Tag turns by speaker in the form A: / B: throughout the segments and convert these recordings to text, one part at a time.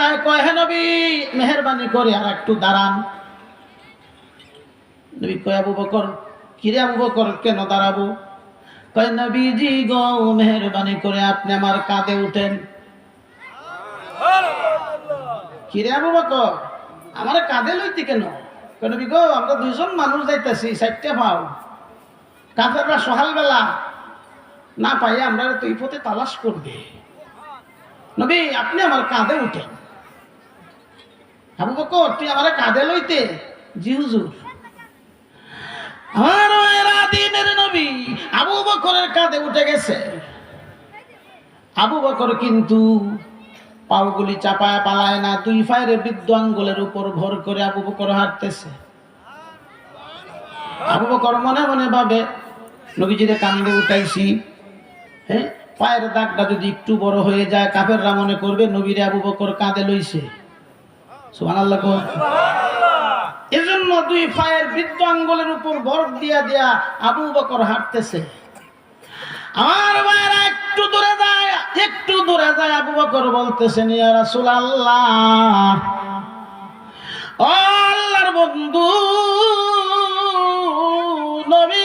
A: যায় কয় হে নবী, মেহরবানি করে আর একটু দাঁড়ান। নবী কয়, আবু বকর কিরে আবু বকর, কেন দাঁড়াবো? কয়, নবীজি গো, মেহরবানি করে আপনি আমার কাঁধে উঠেন। কিরে আবু বকর, আমার কাঁধে লইতে কেন? কয়, নবী গো, আমরা দুইজন মানুষ যাইতেছি, চারটে পাও কাফেররা সকালবেলা না পাই আমরা তুই পথে তালাশ করবে। নবী, আপনি আমার কাঁধে উঠেন। আবু বকর তুই আমার কাঁধে লইতে জি হুজুর আমার মায়েরা দিনের নবী আবু বকরের কাঁধে উঠে গেছে আবু বকর কিন্তু পাওগুলি চাপায় পালায় না দুই ফায়ের বৃদ্ধ আঙ্গুলের উপর ভর করে আবু বকর হাঁটতেছে আবু বকর মনে মনে ভাবে নবীজিরে কান্দে উঠাইছি হ্যাঁ পায়ের দাগটা যদি একটু বড় হয়ে যায় কাফেররা মনে করবে নবীরে আবু বকর কাঁধে লইছে সুবহানাল্লাহ। এজন্য দুই পায়ের বৃদ্ধ আঙ্গুলের উপর বরফ দিয়া দিয়া আবু বকর হাঁটতেছে আমার একটু দূরে যায় একটু দূরে যায় আবু বকর বলতেছেন ইয়া রাসূলুল্লাহ ও আল্লাহর বন্ধু নবী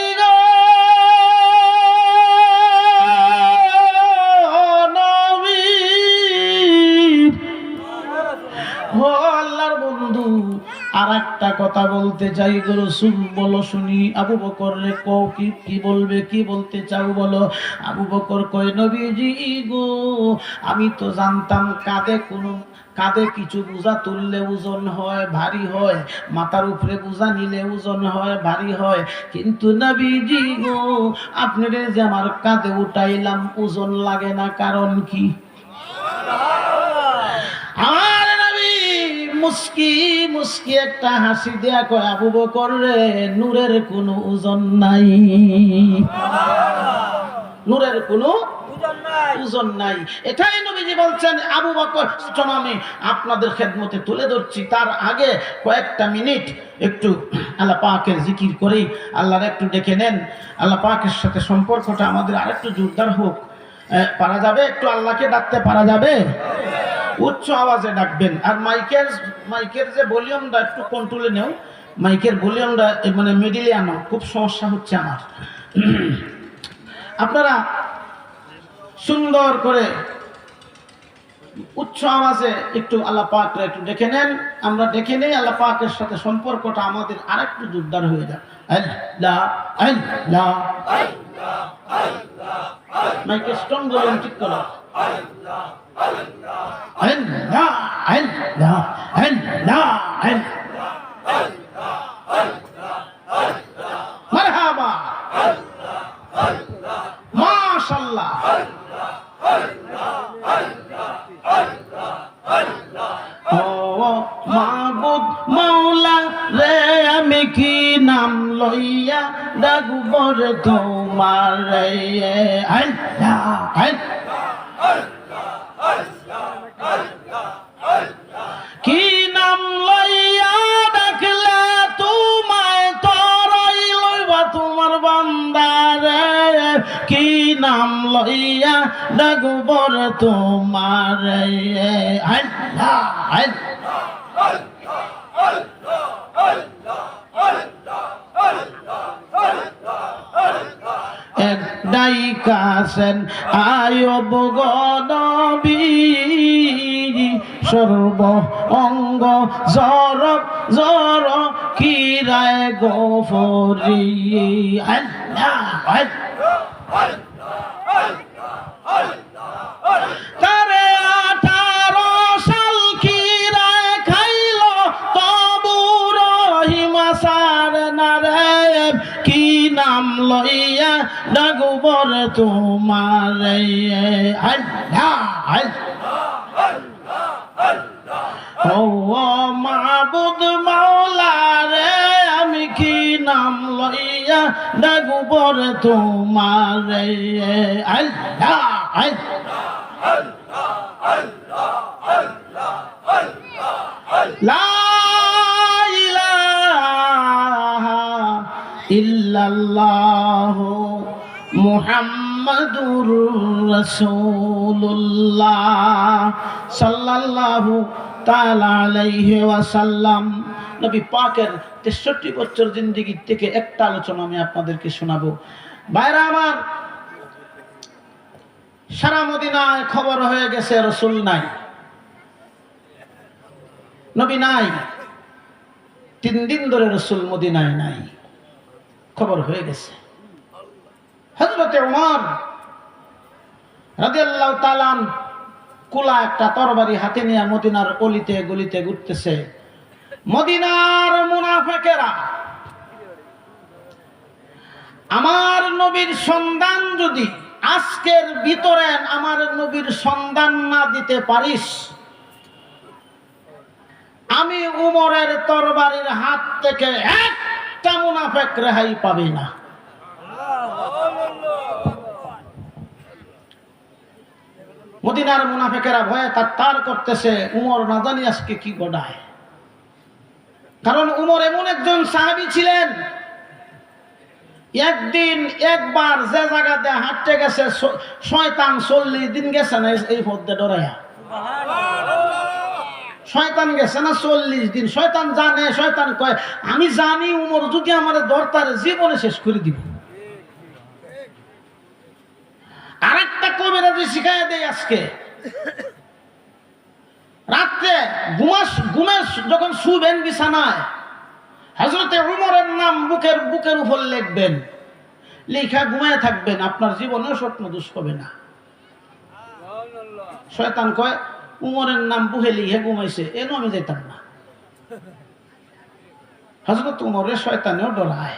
A: আর একটা কথা বলতে চাই রসুল বলো শুনি। আবু বকর রে কও কি কি বলবে, কি বলতে চাও বলো? আবু বকর কয়, নবীজি গো, আমি তো জানতাম কাঁধে কোনো, কাঁধে কিছু বোঝা তুললে ওজন হয়, ভারী হয়। মাথার উপরে বোঝা নিলে ওজন হয়, ভারী হয়। কিন্তু নবীজি গো আপনি যে আমার কাঁধে উঠাইলাম, ওজন লাগে না, কারণ কি আমার নবী মুস্কি মুস্কি একটা হাসি দেয়া কয় আবু বকর রে? নূরের কোনো ওজন নাই। নূরের কোনো ওজন নাই। এটাই নবীজি বলছেন আবু বকর আমি আপনাদের খেদমতে তুলে ধরছি। তার আগে কয়েকটা মিনিট একটু আল্লাহ পাকের জিকির আল্লাহর একটু ডেকে নেন। আল্লাহ পাকের সাথে সম্পর্কটা আমাদের আরেকটু জোরদার হোক। পারা যাবে? একটু আল্লাহকে ডাকতে পারা যাবে? উচ্চ আওয়াজে ডাকবেন। আর মাইকের মাইকের যে ভলিউমটা একটু কন্ট্রোলে নেও। মাইকের ভলিউমটা মানে মিডিলে আনো। খুব সমস্যা হচ্ছে আমার। আপনারা সুন্দর করে উচ্চ আওয়াজে একটু আল্লাহ একটু দেখে নেন। আমরা দেখে নেই আল্লাহ পাকের সাথে সম্পর্কটা আমাদের আরেকটু জোরদার হয়ে যায় আল্লাহ আল্লাহ মাইকে স্ট্রং বলুন, ঠিক করো। আল্লাহ আল্লাহ আল্লাহ আল্লাহ ও মাবুদ মাওলা রে, আমি কি নাম লইয়া ডাকবর তোমার? রে আল্লাহ। কি কি নাম লইয়া ডাকবর তোমার? আয়ব গনবী সর্ব অঙ্গ জর জর কিরায় গোফরি। আল্লাহ। তোমার। আল্লাহ ও মাবুদ মাওলা রে, আমি কি নাম লইয়া ডাকবর তোমার? আল্লাহ লা ইলাহা ইল্লাল্লাহ। মুহাম্মাদ মুহাম্মাদুর রাসূলুল্লাহ সাল্লাল্লাহু তাআলা আলাইহি ওয়াসাল্লাম। নবী পাকের 63 বছর জিন্দেগি থেকে একটা আলোচনা আমি আপনাদেরকে শোনাবো। ভাইরা আমার, সারা মদিনায় খবর হয়ে গেছে, রসুল নাই। নবী নাই। তিন দিন ধরে রসুল মদিনায় নাই। খবর হয়ে গেছে। হজরতে উমর রাদিয়াল্লাহু তাআলা কুলা একটা তরবারি হাতে নিয়ে মদিনার অলিতে গলিতে ঘুরতেছে। মদিনার মুনাফেকেরা, আমার নবীর সন্ধান যদি আজকের ভিতরে আমার নবীর সন্ধান না দিতে পারিস, আমি উমরের তরবারির হাত থেকে একটা মুনাফেক রেহাই পাবি না। মদিনার মুনাফেকেরা ভয়ে তার করতেছে, উমর না জানি আজকে কি কারণ উমর এমন একজন সাহাবি ছিলেন, একদিন একবার যে জায়গাতে হাঁটতে গেছে শয়তান চল্লিশ দিন গেছে না এই পথে ডরাইয়া। শয়তান গেছে না চল্লিশ দিন। শয়তান জানে, শয়তান কয়, আমি জানি উমর যদি আমার দরতার জীবনে শেষ করে দিব আরেকটা কবিরাজি শিখাই দেয় আজকে? রাত্রে ঘুমাস ঘুমে যখন শুবেন বিছানায় হজরতে উমরের নাম বুকের বুকের উপর লিখবেন। লেখা ঘুমায় থাকবেন, আপনার জীবনেও স্বপ্ন দুষ হবে না। শয়তান কয়, উমরের নাম বুহে লিখে ঘুমাইছে, এনো আমি যেতাম না। হজরত উমরের শয়তানেও ডরায়।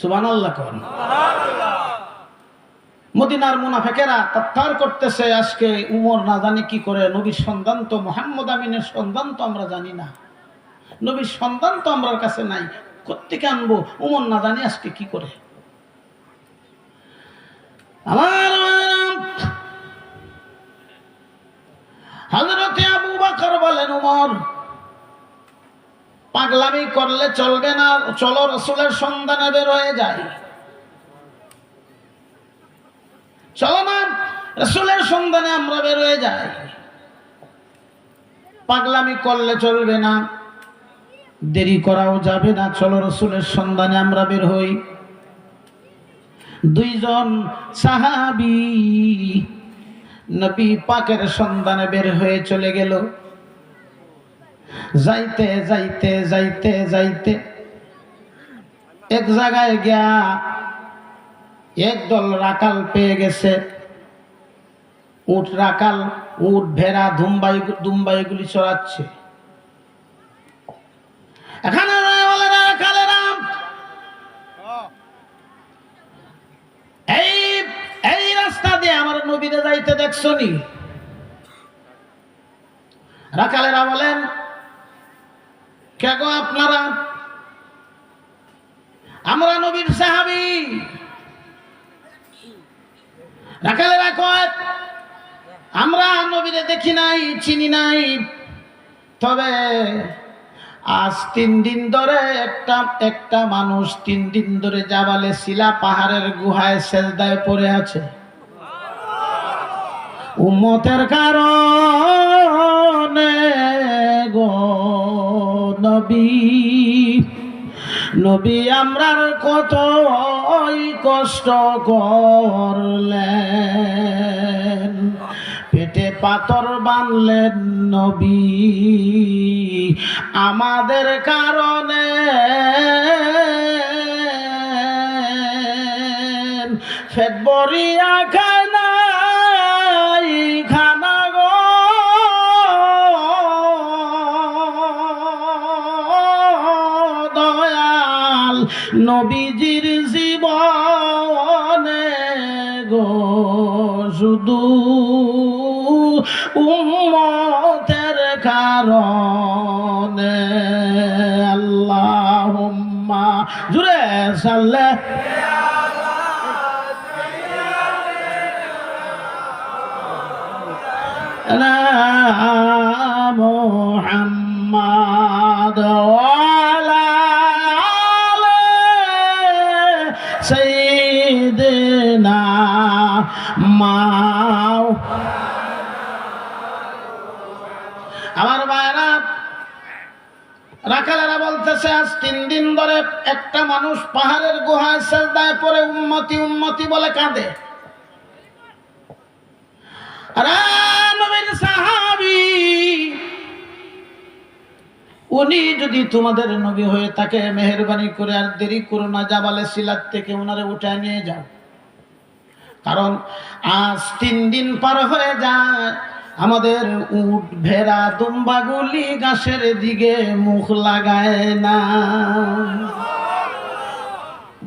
A: সুবান আল্লাহ কর মদিনার মুনাফেকেরা তাত্তার করতেছে আজকে উমর না জানি কি করে, নবীর সন্ধান তো মোহাম্মদ আমিনের সন্ধান তো আমরা জানি না। নবীর সন্ধান তো আমার কাছে নাই কোথেকে আনব? উমর না জানি আজকে কি করে। বলেন, উমর, পাগলামি করলে চলবে না, চলো রসুলের সন্ধানে বের হয়ে যায় চলো না রসুলের সন্ধানে আমরা বের হয়ে যাই। পাগলামি করলে চলবে না, দেরি করাও যাবে না। চলো রসুলের সন্ধানে আমরা বের হই। দুইজন সাহাবি নবী পাকের সন্ধানে বের হয়ে চলে গেল। যাইতে যাইতে যাইতে যাইতে এক জায়গায় গিয়া একদল রাকাল পেয়ে গেছে। উট রাকাল, উট ভেড়া ধুম্বাই দুম্বাইগুলি চড়াচ্ছে। এখানে এই এই রাস্তা দিয়ে আমার নবীরে যাইতে দেখছ নি বলেন কে গো আপনারা? আমরা নবীর সাহাবি রাখালেরা কয় আমরা নবীরে দেখি নাই, চিনি নাই। তবে আজ তিন দিন ধরে একটা একটা মানুষ তিন দিন ধরে জাবালে শিলা পাহাড়ের গুহায় সেজদায় পড়ে আছে। উম্মতের কারণে গো নবী। নবী আমরার কত কষ্ট করলেন। পেটে পাতর বানলেন নবী। আমাদের কারণে ফেট বরিয়া নবীজির জীবনে গো শুধু উম্মতের কারণে। আল্লাহ জুড়ে সাল্লাহ لا দে না, মাও। আমার ভাইরা রাখালারা বলতেছে, আজ তিন দিন ধরে একটা মানুষ পাহাড়ের গুহায় সেজদায় পরে উন্মতি উন্মতি বলে কাঁদে। রানবীর সাহা উনি যদি তোমাদের নবী হয়ে থাকে, মেহরবানি করে আর দেরি করো না, জাবালে সিলাত থেকে ওনারে উঠায় নিয়ে যাও। কারণ আজ তিন দিন পার হয়ে যায়, আমাদের উট ভেড়া দুম্বাগুলি গাছের দিকে মুখ লাগায় না।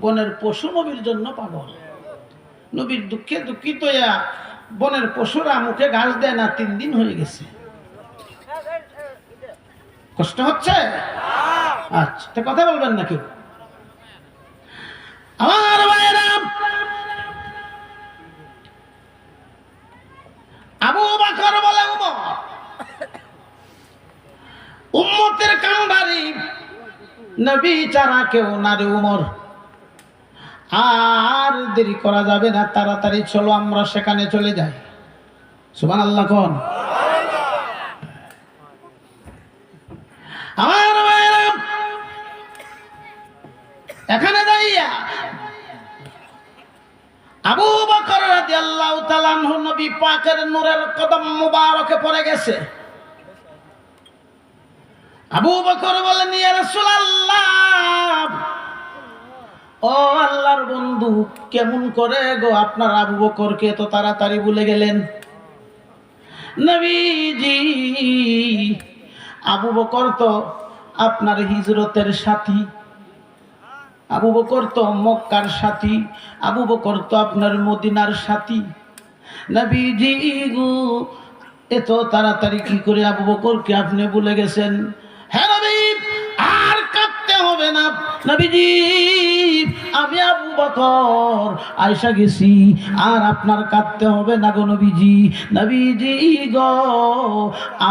A: বনের পশু নবীর জন্য পাগল। নবীর দুঃখে দুঃখিত বনের পশুরা মুখে ঘাস দেয় না, তিন দিন হয়ে গেছে। কষ্ট হচ্ছে? আচ্ছা কথা বলবেন নাকি আমার ভাইয়েরা, আবু বাকর বলে উম্মতের কান্ডারি নবী চারা কেউ নারে উমর। আর দেরি করা যাবে না, তাড়াতাড়ি চলো, আমরা সেখানে চলে যাই। সুবান আল্লাহ কোন। আমার এখানে দাঁড়িয়া। আবু বকর রাদিয়াল্লাহু তাআলা আনহু নবী পাকের নূরের কদম মুবারকে পড়ে গেছে। আবু বকর বলেন, ইয়া রাসূলুল্লাহ, ও আল্লাহর বন্ধু, কেমন করে গো আপনার আবু বকরকে তো তাড়াতাড়ি ভুলে গেলেন? নবীজি আবু বকর তো আপনার হিজরতের সাথী। আবু বকর তো মক্কার সাথী। আবু বকর তো আপনার মদিনার সাথী। নবীজি গু, এত তাড়াতাড়ি কি করে আবু বকরকে আপনি ভুলে গেছেন? হ্যাঁ আর কাঁদতে হবে না। নবীজি আমি আবু বকর আয়সা গেছি। আর আপনার কাঁদতে হবে না গো নবীজি। নবীজি গো,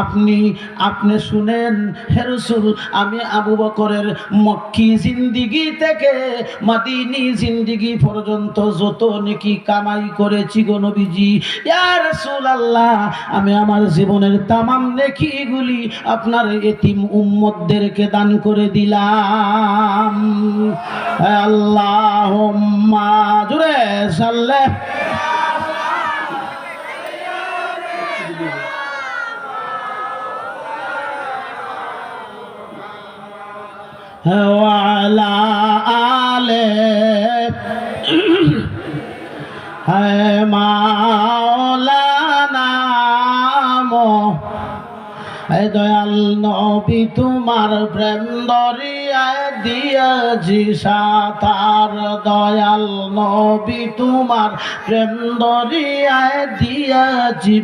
A: আপনি আপনি শুনেন, হে রসুল, আমি আবু বকরের মক্কি জিন্দিগি থেকে মাদিনী জিন্দিগি পর্যন্ত যত নাকি কামাই করেছি গো নবীজি। ইয়া রাসূল আল্লাহ আমি আমার জীবনের তামাম নেকিগুলি আপনার এতিম উম্মতদেরকে দান করে দিলাম। আল্লাহুম্মা জুরে সাল্লে। وعلى آله ہے مولانا মো দয়াল নবী তোমার প্রেম দরি দিয়েছি সাতার, দয়াল নবী তোমার প্রেম দরিয়ায় দিয়েছি।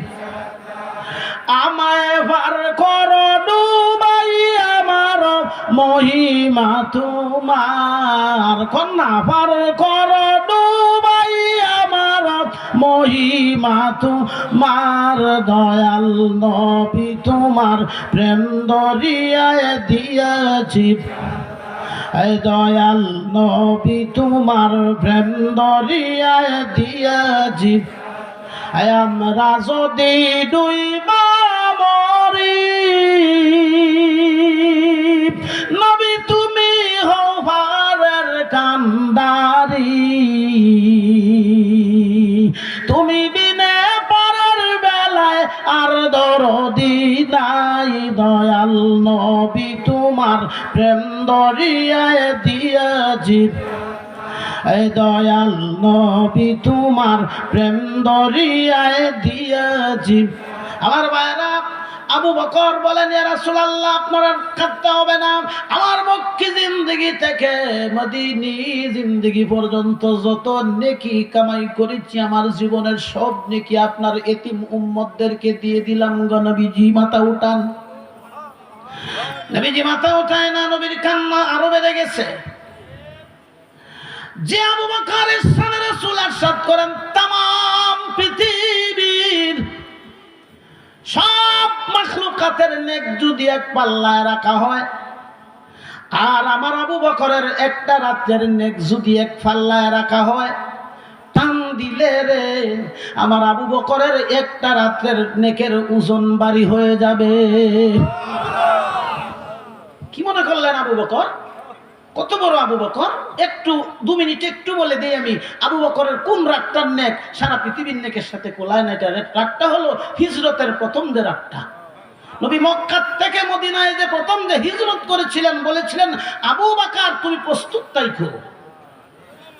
A: আমায় পার কর ডুবাই আমার মহিমা তোমার। কন্যা পার কর ডুবাই আমার মহিমা তোমার। দয়াল নবী তোমার প্রেম দরিয়ায় দিয়েছি। দয়াল নবী তোমার প্রেম দরিয়ায় দিয়া জীব আমরা যদি দুই নাই দয়াল নবী, তোমার প্রেম দরিয়ায় দিয়া জীব। এই দয়াল নবী, তোমার প্রেম দরিয়ায় দিয়া জীব। আমার ভাইরা আবু বকর বলেন আপনার আর কাঁদতে হবে না। আমার মক্কি জিন্দগি থেকে মদিনী জিন্দগি পর্যন্ত যত নেকি কামাই করেছি, আমার জীবনের সব নেকি আপনার এতিম উম্মদদেরকে দিয়ে দিলাম গো নবীজি, মাথা উঠান। নবীজি মাথা উঠায় না, নবীর কান্না আরও বেড়ে গেছে। যে আবু বকরের সামনে রাসূল আরশাদ করেন সব মাখলুকাতের নেক যদি এক পাল্লায় রাখা হয়, আর আমার আবু বকরের একটা রাতের নেক যদি এক পাল্লায় রাখা হয়, টান দিলে রে, আমার আবু বকরের একটা রাত্রের নেকের ওজন বাড়ি হয়ে যাবে। কি মনে করলেন আবু বকর? কত বড় আবু বকর? একটু, দু মিনিট একটু বলে দিই আমি। আবু বকরের কোন রাতটার নেক? সারা পৃথিবীর নেকের সাথে কোলায় না এটা রাতটা হলো হিজরতের প্রথম যে রাতটা নবী মক্কার থেকে মদিনায় যে প্রথম যে হিজরত করেছিলেন, বলেছিলেন, আবু বাকার, তুমি প্রস্তুত তাইখো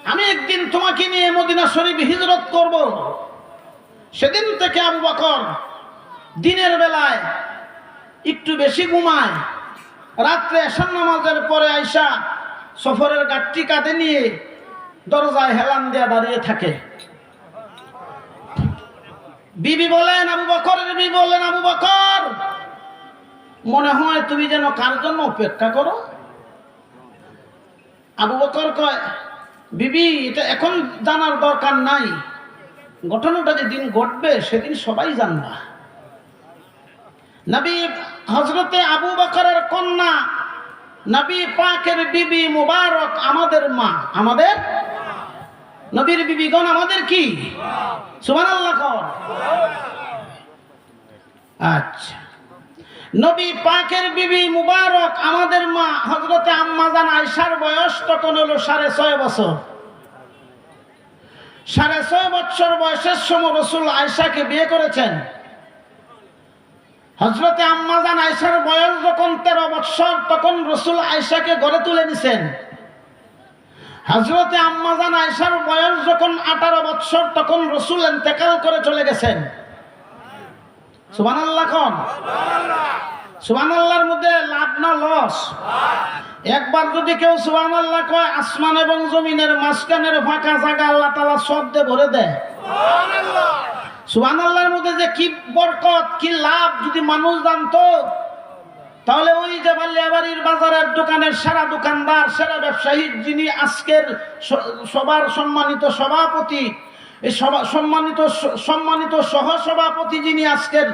A: আমি একদিন তোমাকে নিয়ে মদিনা শরীফ হিজরত করব। সেদিন থেকে আবু বকর দিনের বেলায় একটু বেশি ঘুমায়। রাত্রে এসান নামাজের পরে আইসা সফরের গাঠটি কাঁধে নিয়ে দরজায় হেলান দেয়া দাঁড়িয়ে থাকে। বিবি বলেন, আবু বকরের বিবি বলেন, আবু বকর, মনে হয় তুমি যেন কার জন্য অপেক্ষা করো? আবু বকর কয়, বিবি, এটা এখন জানার দরকার নাই। ঘটনাটা যেদিন ঘটবে, সেদিন সবাই জানবা। নবী হজরতে আবু বকরের কন্যা নবী পাকের বিবি মুবারক আমাদের মা, আমাদের নবীর বিবিগণ আমাদের কি? সুমান আল্লাহ আচ্ছা। নবী পাকের বিবি মুবারক আমাদের মা হজরতে আম্মাজান আয়সার বয়স তখন হলো সাড়ে ছয় বছর। সাড়ে ছয় বছর বয়সের সময় রসুল আয়সাকে বিয়ে করেছেন। হজরতে আম্মাজান আয়সার বয়স যখন তেরো বৎসর, তখন রসুল আয়সাকে গড়ে তুলে নিছেন। হজরতে আম্মাজান আয়সার বয়স যখন আঠারো বৎসর, তখন রসুল এন্তেকাল করে চলে গেছেন। সুবান খন মধ্যে লাভ না লস? একবার যদি কেউ সুবান আল্লাহ কয়, আসমান এবং জমিনের মাঝখানের ফাঁকা জায়গা আল্লাহ তালা শব্দে ভরে দেয়। সুবান আল্লাহর মধ্যে যে কি বরকত, কি লাভ যদি মানুষ জানতো? তাহলে ওই যে বালিয়াবাড়ির বাজারের দোকানের সেরা দোকানদার, সেরা ব্যবসায়ী যিনি আজকের সবার সম্মানিত সভাপতি, এই সম্মানিত সম্মানিত সহসভাপতি যিনি আজকের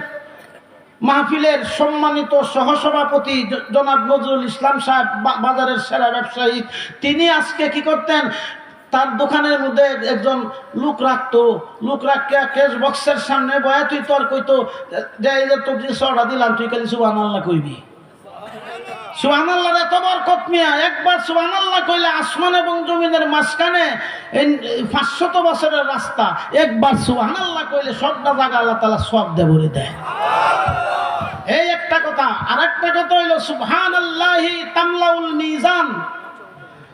A: মাহফিলের সম্মানিত সহসভাপতি জনাব নজরুল ইসলাম সাহেব বাজারের সেরা ব্যবসায়ী, তিনি আজকে কি করতেন? তার দোকানের মধ্যে একজন লোক রাখতো। লোক রাখকে ক্যাশ বক্সের সামনে বয়া তুই তোর কইতো যে এই যে তোর দিলাম, তুই খালি সুবান আল্লাহ কইবি। সুবান আল্লাহর এত বরকত মিয়া, একবার সুবান আল্লাহ কইলে আসমান এবং জমিনের মাঝখানে পাঁচশত বছরের রাস্তা, একবার সুবান আল্লাহ কইলে সবটা জায়গা আল্লাহ তালা সব দে ভরে দেয়। এই একটা কথা আর একটা কথা হইল সুবহান আল্লাহি তামলাউল মিজান।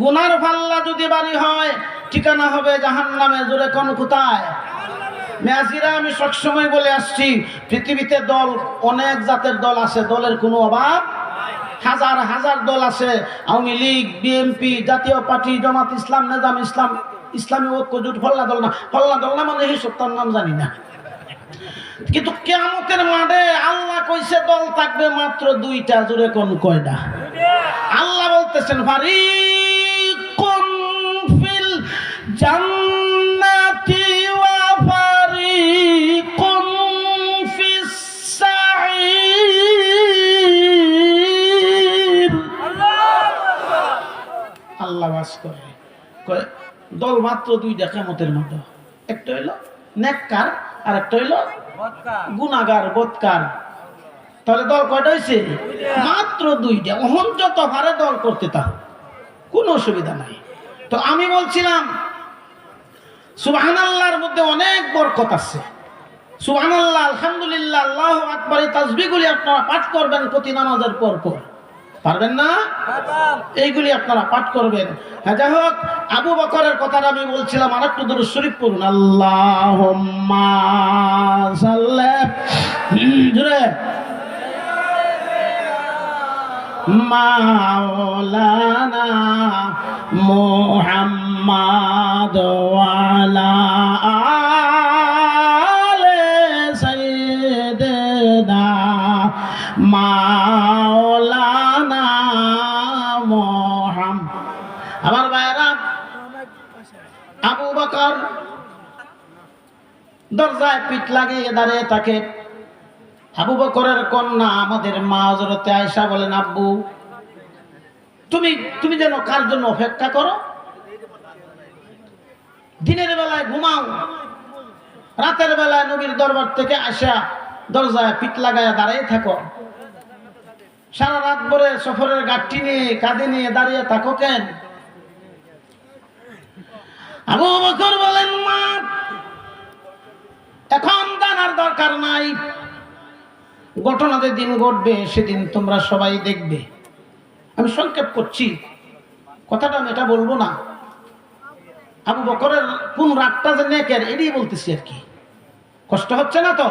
A: গুনার ফাল্লা যদি বাড়ি হয় ঠিকানা হবে জাহান্নামে জোরে কোন কোথায়? মেয়াজিরা আমি সবসময় বলে আসছি পৃথিবীতে দল অনেক জাতের দল আছে দলের কোনো অভাব হাজার হাজার দল আছে Awami League BNP Jatiya party Jamaat Islam Nezam Islam Islami Oikya Jote ফল্লা দল না। ফল্লা দল না মানে এই সত্তার নাম জানি না। কিন্তু কেয়ামতের মাঠে আল্লাহ কইছে দল থাকবে মাত্র দুইটা জুড়ে কোন কয়টা? আল্লাহ বলতেছেন ফারিকুন দল মাত্র দুইটা কেমতের মতো। একটা হইল নেককার আর একটা হইল গুনাগার বৎকার। তাহলে দল কয়টা হয়েছে মাত্র দুইটা। অহন যত ভারে দল করতে তা কোনো অসুবিধা নাই। তো আমি বলছিলাম সুবহান আল্লাহর মধ্যে অনেক বরকত আছে। সুবহান আল্লাহ আলহামদুলিল্লাহ আল্লাহ আকবর এই তাসবিগুলি আপনারা পাঠ করবেন প্রতি নামাজের পর পর। পারবেন না? এইগুলি আপনারা পাঠ করবেন। হ্যাঁ যাই হোক আবু বকরের কথাটা আমি বলছিলাম আর একটু দূর শরীফ পড়ুন। আল্লাহ জুড়ে মাওলানা মোহাম্মদ ওয়ালা দরজায় পিঠ লাগিয়ে দাঁড়িয়ে থাকে। আবু বকরের কন্যা আমাদের মা হজরতে আয়সা বলেন, আব্বু, তুমি তুমি যেন কার জন্য অপেক্ষা করো? দিনের বেলায় ঘুমাও, রাতের বেলায় নবীর দরবার থেকে আসা, দরজায় পিঠ লাগায় দাঁড়িয়ে থাকো। সারা রাত ভরে সফরের গাঠটি নিয়ে, কাঁধে নিয়ে দাঁড়িয়ে থাকো কেন? আবু বকর দরকার নাই। ঘটনা যেদিন ঘটবে, সেদিন তোমরা সবাই দেখবে। আমি সংক্ষেপ করছি। কথাটা আমি এটা বলব না। আবু বকরের কোন রাগটা যে নেকের, এটাই বলতেছি আর কি। কষ্ট হচ্ছে না তো?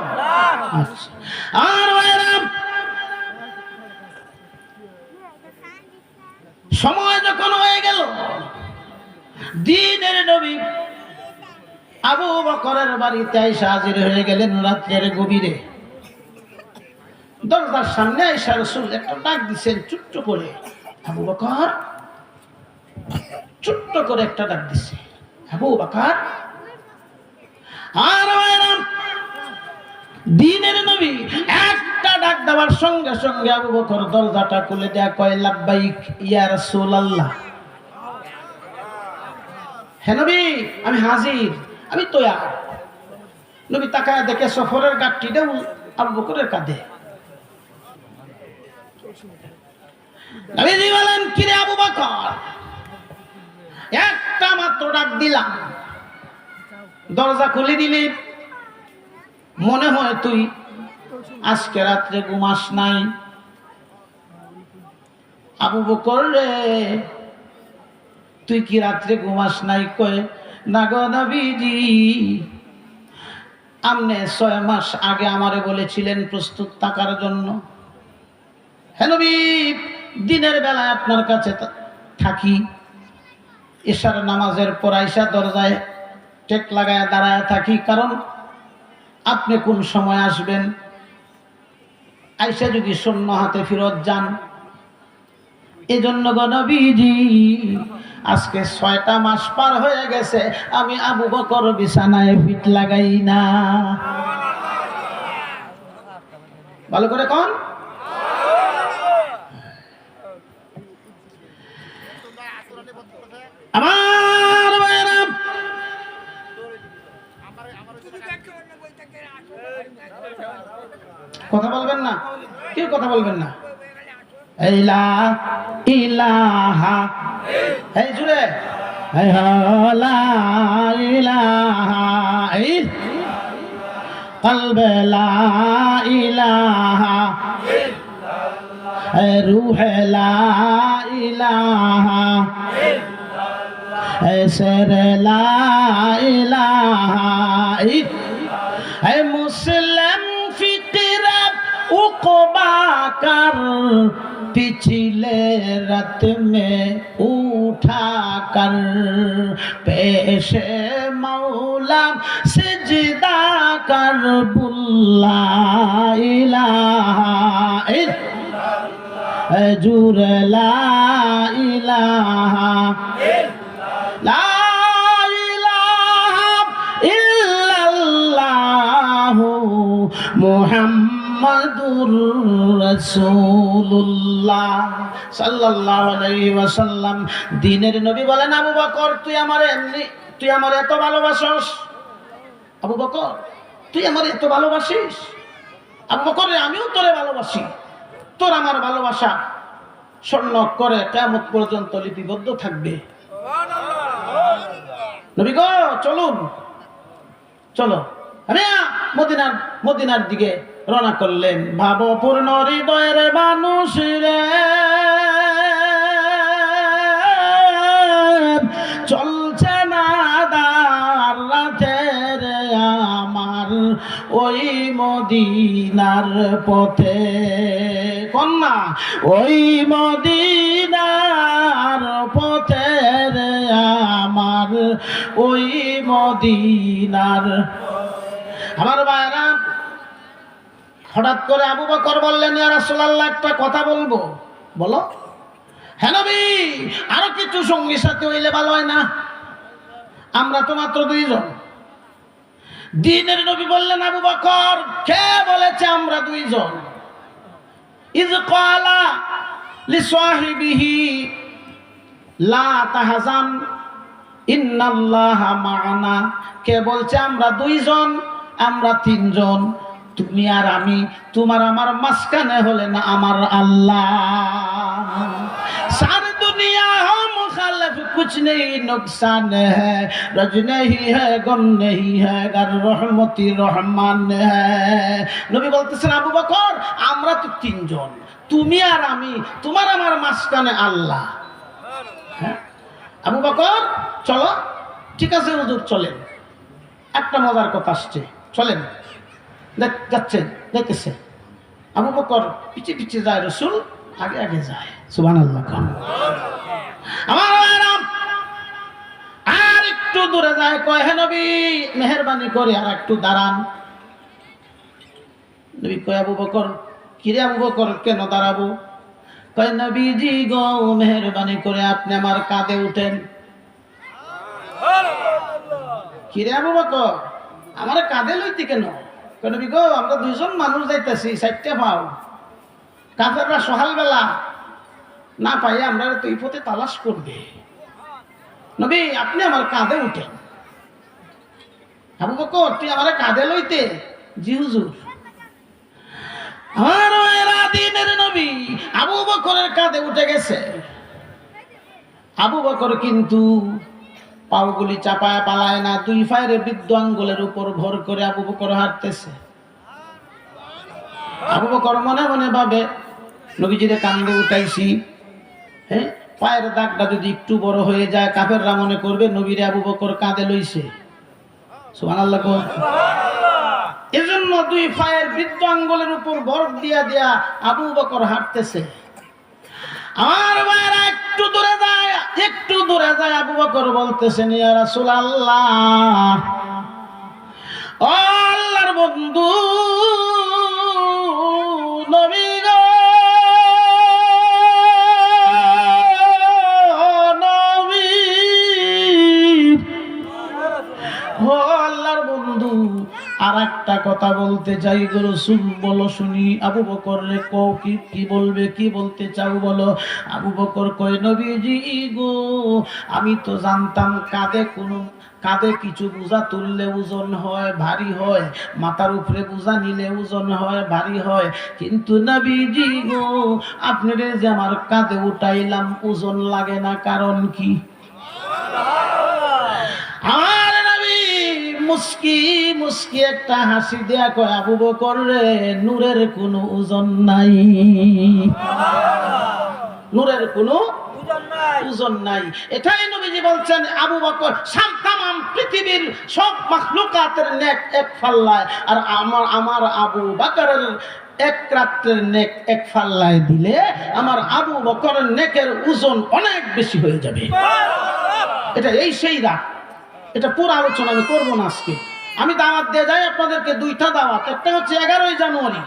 A: আচ্ছা। আর সময় যখন হয়ে গেল, দিনের নবী আবু বকরের বাড়িতে এসে হাজির হয়ে গেলেন রাত্রের গভীরে। দরজার সামনে এসে রসুল একটা ডাক দিছেন ছোট্ট করে। আবু বকর, ছোট্ট করে একটা ডাক দিছে। আবু বকর, আর দিনের নবী একটা ডাক দেওয়ার সঙ্গে সঙ্গে আবু বকর দরজাটা খুলে দেয়া কয়, লাব্বাইক ইয়া রাসূলুল্লাহ। হ্যাঁ নবী, আমি হাজির। আমি তোয়া নবী তাকায় দেখে সফরের গাঠটিটাও আবু বকরের কাঁধে। নবীজি বলেন, কিরে আবু বকর? একটা মাত্র ডাক দিলাম। দরজা খুলে দিলি মনে হয় তুই আজকে রাত্রে ঘুমাস নাই। আবু বকর রে, তুই কি রাত্রে ঘুমাস নাই কয়ে না গো আমনে ছয় মাস আগে আমারে বলেছিলেন প্রস্তুত থাকার জন্য। নবী, দিনের বেলায় আপনার কাছে থাকি। ঈশার নামাজের পর আইসা দরজায় টেক লাগায় দাঁড়ায় থাকি, কারণ আপনি কোন সময় আসবেন? আইসা যদি শূন্য হাতে ফেরত যান এজন্য গণবিজি আজকে ছয়টা মাস পার হয়ে গেছে, আমি আবু বকর বিছানায় ফিট লাগাই না। ভালো করে কন। আমার কথা বলবেন না, কেউ কথা বলবেন না। লা ইলাহা এই জুড়ে লা ইলাহা কলবে লা ইলাহা রুহে লা ইলাহা সের লা ইলাহা মুসলিম ফিকরা উকবা কর पिछले रत में उठा कर पेशे मौला सिजदा कर बुल्ला जुरला इलाहा মুহাম্মাদুর রাসূলুল্লাহ সাল্লাল্লাহু আলাইহি ওয়াসাল্লাম। দিনের নবী বলেন, আবু বকর, তুই আমারে এমনি তুই আমার এত ভালোবাসিস? আবু বকর, তুই আমার এত ভালোবাসিস? আবু বকর আমিও তোরে ভালোবাসি। তোর আমার ভালোবাসা স্বর্ণ করে কেমন পর্যন্ত লিপিবদ্ধ থাকবে। নবী গো, চলুন। চলো। আরে মদিনার মদিনার দিকে রওনা করলেন। ভাবপূর্ণ হৃদয়ের মানুষ রে। চলছে না দার আমার ওই মদিনার পথে। কন্যা, ওই মদিনার পথে রে আমার ওই মদিনার আমার বায়রা হঠাৎ করে আবু বকর বললেন, ইয়া রাসূলুল্লাহ, একটা কথা বলব। বলো। হ্যাঁ নবী, আরও কিছু সঙ্গী সাথে হইলে ভালো হয় না। আমরা তো মাত্র দুইজন। দিনের নবী বললেন, আবু বকর, কে বলেছে আমরা দুইজন? ইজ ক্বালা লিসাহিবিহি, লা তাহজান, ইন্নাল্লাহা মা'ানা। কে বলছে আমরা দুইজন, আমরা তিনজন? তুমি আর আমি, তোমার আমার মাঝখানে হলে না আমার আল্লাহ। সার দুনিয়া হো মুখালিফ কুছ নেই নুকসান রজ নেই গম নেই গার রহমতি রহমান নবী বলতেছেন, আবু বকর, আমরা তো তিনজন, তুমি আর আমি, তোমার আমার মাঝখানে আল্লাহ। হ্যাঁ? আবু বকর, চলো, ঠিক আছে হুজুর, চলেন। একটা মজার কথা আসছে, চলেন। দেখ যাচ্ছেন দেখতেছে আবু বকর পিছে পিছে যায়, রসুল আগে আগে যায়। সুবান আমার আর একটু দূরে যায়, কয়, হে নবী, মেহরবানি করে আর একটু দাঁড়ান। নবী কয়, আবু বকর, কিরে আবু বকর, কেন দাঁড়াবো? কয়, নবীজি গো, মেহরবানি করে আপনি আমার কাঁধে উঠেন। কিরে আবু বকর, আমার কাঁধে লইতে কেন? নবী গো আমরা দুইজন মানুষ যাইতেছি, চারটে পাও কাফেররা সকালবেলা না পাই আমরা তো এই পথে তালাশ করবে। নবী, আপনি আমার কাঁধে উঠেন। আবু বকর, তুই আমার কাঁধে লইতে জি হুজুর। আমার দিনের নবী আবু বকরের কাঁধে উঠে গেছে। আবু বকর কিন্তু পাওগুলি চাপায় পালায় না দুই ফায়ের বৃদ্ধ আঙ্গুলের উপর ভর করে আবু বকর হাঁটতেছে। আবু বকর মনে মনে ভাবে নবীজিরে কান্দে উঠাইছি। হ্যাঁ পায়ের দাগটা যদি একটু বড় হয়ে যায় কাফেররা মনে করবে নবীরে আবু বকর কাঁধে লইছে। সুবহানাল্লাহ এজন্য দুই পায়ের বৃদ্ধ আঙ্গুলের উপর বরফ দিয়া দিয়া আবু বকর হাঁটতেছে। আমার ভাইরা একটু দূরে যায়, একটু দূরে যায় আবু বকর বলতেছেন ইয়া রাসূলুল্লাহ। ও আল্লাহর বন্ধু, নবী আর একটা কথা বলতে চাই গো রসুল বলো শুনি। আবু বকর রে কও কি কি বলবে, কি বলতে চাও বলো? আবু বকর কয়, নবীজি গো, আমি তো জানতাম কাঁধে কোনো, কাঁধে কিছু বোঝা তুললে ওজন হয়, ভারী হয়। মাথার উপরে বোঝা নিলে ওজন হয়, ভারী হয়। কিন্তু নবীজি গো আপনি যে আমার কাঁধে উঠাইলাম, ওজন লাগে না, কারণ কি আমার নবী মুস্কি মুস্কি একটা হাসি দেয়া কয় আবু বকর রে নূরের কোনো ওজন নাই। নূরের কোনো ওজন নাই। এটাই নবীজি বলছেন আবু বকর পৃথিবীর সব মাখলুকাতের নেক এক ফাল্লায় আর আমার আমার আবু বকরের এক রাত্রের নেক এক ফাল্লায় দিলে আমার আবু বকরের নেকের ওজন অনেক বেশি হয়ে যাবে। এটা এই সেই রাত। এটা পুরো আলোচনা আমি করব না আজকে। আমি দাওয়াত দিয়ে যাই আপনাদেরকে দুইটা দাওয়াত। একটা হচ্ছে এগারোই জানুয়ারি।